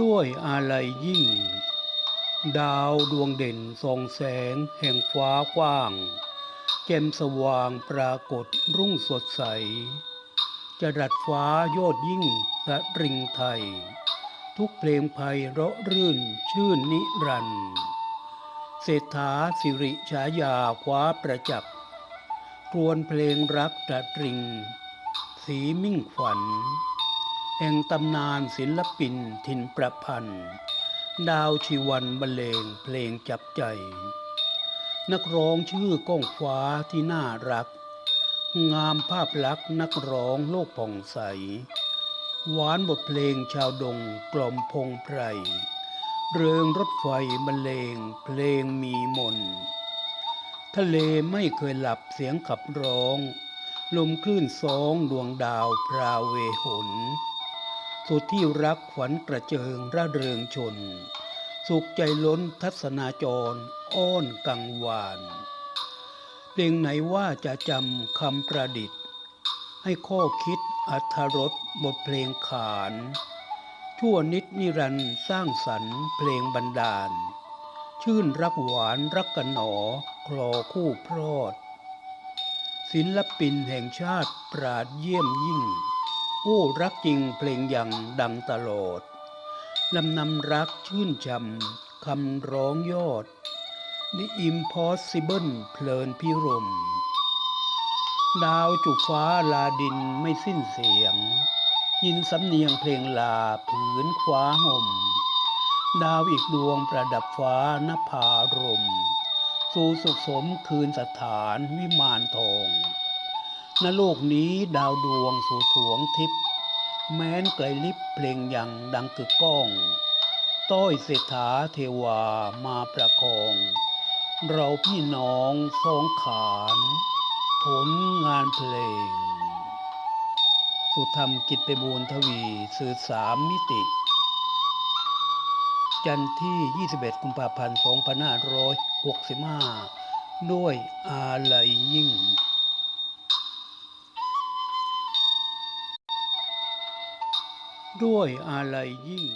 ด้วยอาลัยยิ่ง ดาวดวงเด่นส่องแสงแห่งฟ้ากว้าง แจ่มสว่างปรากฏรุ่งสดใส จะดัดฟ้ายอดยิ่งสะริงไทย ทุกเพลงไพเราะรื่นชื่นนิรันดร์เศรษฐาสิริฉายาคว้าประจักษ์ครวนเพลงรักตะตริง สีมิ่งขวัญ แห่งตำนานศิลปินถิ่นประพันธ์ ดาวชีวันบรรเลงเพลงจับใจ นักร้องชื่อก้องฟ้าที่น่ารัก งามภาพลักษณ์นักร้องโลกผ่องใส หวานบทเพลงชาวดงกล่อมพงไพร เริงรถไฟบรรเลงเพลงมีมน ทะเลไม่เคยหลับเสียงขับร้องลมคลื่นสองดวงดาวพราเวหน สุดที่รักขวัญกระเจิงร่าเริงชน สุขใจล้นทัศนาจรอ้อนกังวาน เพลงไหนว่าจะจำคำประดิษฐ์ ให้ข้อคิดอัธรสบทเพลงขาน ชั่วนิดนิรันสร้างสรรค์เพลงบรรดาล ชื่นรักหวานรักกันหนอคลอคู่พรอดศิลปินแห่งชาติปราดเยี่ยมยิ่ง โอ้รักจริงเพลงยังดังตลอดลำนำรักชื่นชำคำร้องยอด The Impossible เพลินพิรม ดาวจุฟ้าลาดินไม่สิ้นเสียง ยินสำเนียงเพลงลาผืนคว้าห่ม ดาวอีกดวงประดับฟ้านภารม สู่สุขสมคืนสถานวิมานทอง ณโลกนี้ดาวดวงสู่สวงทิพย์แม้นไกลลิบเพลงอยังดังกึกก้อง ต้อยเศรษฐาเทวามาประคอง เราพี่น้องสองขาน ผลงานเพลง สุธรรมกิจไปบูรทวีสื่อสามมิติ จันทร์ที่ 21 กุมภาพันธ์ 2565 ด้วยอาลัยยิ่ง ด้วยอะไรยิ่ง